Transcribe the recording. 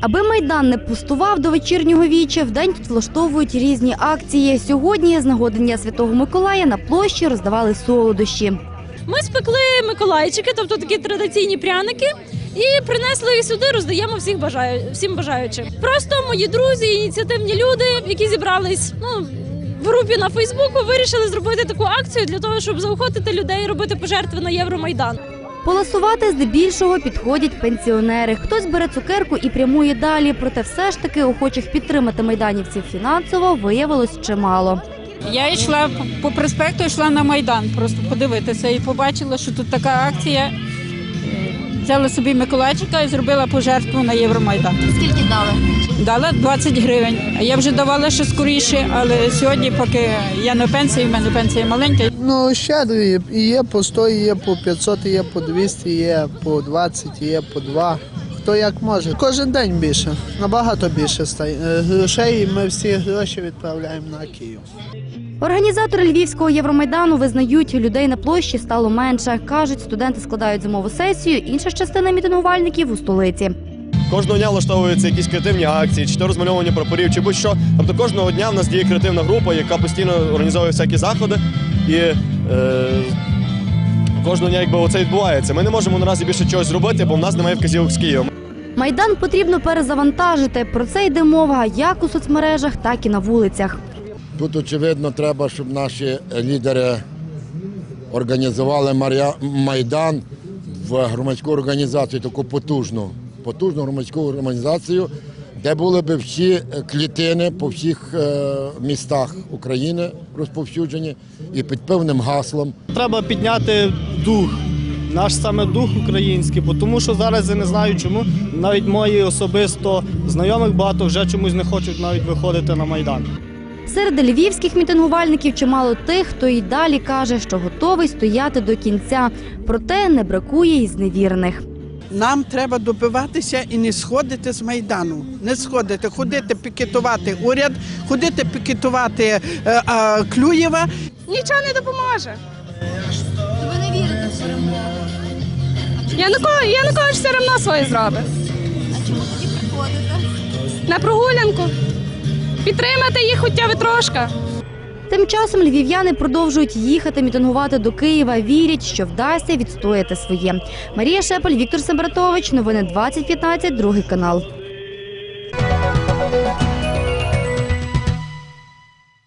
Аби майдан не пустував до вечірнього віча, вдень тут влаштовують різні акції. Сьогодні з нагоди Дня Святого Миколая на площі роздавали солодощі. Ми спекли миколайчики, тобто такі традиційні пряники, і принесли їх сюди, роздаємо всіх бажаю, всім бажаючим. Просто мої друзі, ініціативні люди, які зібрались ну, в групі на Фейсбуку, вирішили зробити таку акцію для того, щоб заохотити людей робити пожертви на Євромайдан. Поласувати здебільшого підходять пенсіонери. Хтось бере цукерку і прямує далі. Проте все ж таки охочих підтримати майданівців фінансово виявилось чимало. Я йшла по проспекту, йшла на Майдан, просто подивитися і побачила, що тут така акція. Взяла собі Миколайчика і зробила пожертву на Євромайдан. Скільки дали? Дала 20 гривень. Я вже давала ще скоріше, але сьогодні, поки я на пенсії, в мене пенсія маленька, Ну, щедрі. є. І є по 100, і є по 500, і є по 200, і є по 20, і є по 2. Хто як може. Кожен день більше, набагато більше стає. Е, грошей, і ми всі гроші відправляємо на Київ. Організатори Львівського Євромайдану визнають, людей на площі стало менше. Кажуть, студенти складають зимову сесію, інша ж частина мітингувальників у столиці. Кожного дня влаштовуються якісь креативні акції, чи то розмальовування прапорів, чи будь-що. Тобто кожного дня в нас діє креативна група, яка постійно організовує всякі заходи. І е, кожного дня якби оце відбувається. Ми не можемо наразі більше чогось зробити, бо в нас немає вказівок з Києва. Майдан потрібно перезавантажити. Про це йде мова як у соцмережах, так і на вулицях. Тут, очевидно, треба, щоб наші лідери організували Майдан в громадську організацію, таку потужну, потужну громадську організацію, де були б всі клітини по всіх е, містах України розповсюджені і під певним гаслом. Треба підняти дух, наш саме дух український, бо тому що зараз я не знаю чому. Навіть мої особисто знайомих багато вже чомусь не хочуть навіть виходити на майдан. Серед львівських мітингувальників чимало тих, хто й далі каже, що готовий стояти до кінця. Проте не бракує й зневірних. Нам треба добиватися і не сходити з майдану. Не сходити, ходити пікетувати уряд, ходити пікетувати е, а, Клюєва. Нічого не допоможе. Ви не вірите в перемогу. Януко, Янукович все одно своє зробить. А чому тоді приходите? На прогулянку. Підтримати їх хоча б трошки. Тим часом львів'яни продовжують їхати мітингувати до Києва. Вірять, що вдасться відстояти своє. Марія Шепель, Віктор Сабратович, Новини 2015, другий канал.